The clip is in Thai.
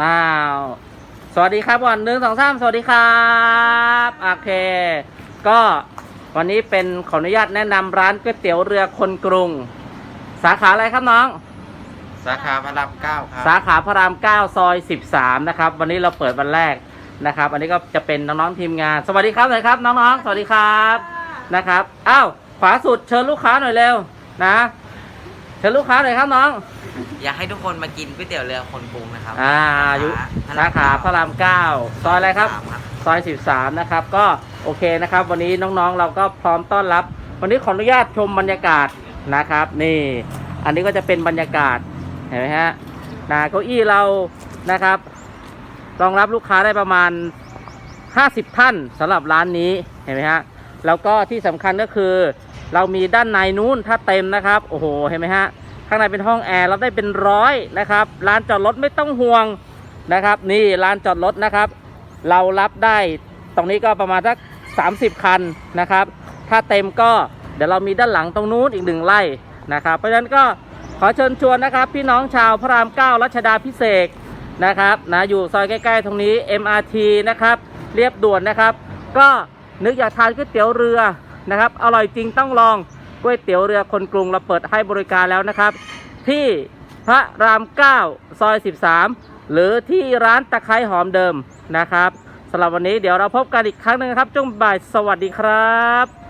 อ้าว สวัสดีครับก่อนหนึ่งสองสามสวัสดีครับโอเค ก็วันนี้เป็นขออนุญาตแนะนำร้านก๋วยเตี๋ยวเรือคนกรุง สาขาอะไรครับน้อง สาขาพระรามเก้าครับสาขาพระราม9ซอย13นะครับ วันนี้เราเปิดวันแรกนะครับ อันนี้ก็จะเป็นน้องๆทีมงาน สวัสดีครับหน่อยครับ น้องๆสวัสดีครับ นะครับ อ้าว ขวาสุดเชิญลูกค้าหน่อยเร็วนะ เชิญลูกค้าหน่อยครับน้อง อยากให้ทุกคนมากินก๋วยเตี๋ยวเรือคนกรุงนะครับอ่าอยู่สาขาพระราม9ซอยอะไรครับสามครับซอย13นะครับ ก็โอเคนะครับ วันนี้น้องๆเราก็พร้อมต้อนรับ วันนี้ขออนุญาตชมบรรยากาศนะครับ นี่ อันนี้ก็จะเป็นบรรยากาศเห็นไหมฮะนะเก้าอี้เรานะครับรองรับลูกค้าได้ประมาณ 50 ท่านสำหรับร้านนี้เห็นไหมฮะแล้วก็ที่สำคัญก็คือ เรามีด้านในนู้นถ้าเต็มนะครับ โอ้โห เห็นไหมฮะ ข้างในเป็นห้องแอร์ เราได้เป็นร้อยนะครับร้านจอดรถไม่ต้องห่วงนะครับ นี่ร้านจอดรถนะครับ เรารับได้ ตรงนี้ก็ประมาณสัก 30 คันนะครับ ถ้าเต็มก็เดี๋ยวเรามีด้านหลังตรงนู้นอีกหนึ่งไร่นะครับ เพราะฉะนั้นก็ขอเชิญชวนนะครับ พี่น้องชาวพระราม9รัชดาพิเศษนะครับนะอยู่ซอยใกล้ๆ ตรงนี้ MRT นะครับ เรียบด่วนนะครับ ก็นึกอยากทานก๋วยเตี๋ยวเรือ นะครับ อร่อยจริงต้องลองก๋วยเตี๋ยวเรือคนกรุงเราเปิดให้บริการแล้วนะครับ ที่พระราม 9 ซอย 13 หรือที่ร้านตะไคร้หอมเดิมนะครับสำหรับวันนี้เดี๋ยวเราพบกันอีกครั้งหนึ่งครับช่วงบ่ายสวัสดีครับ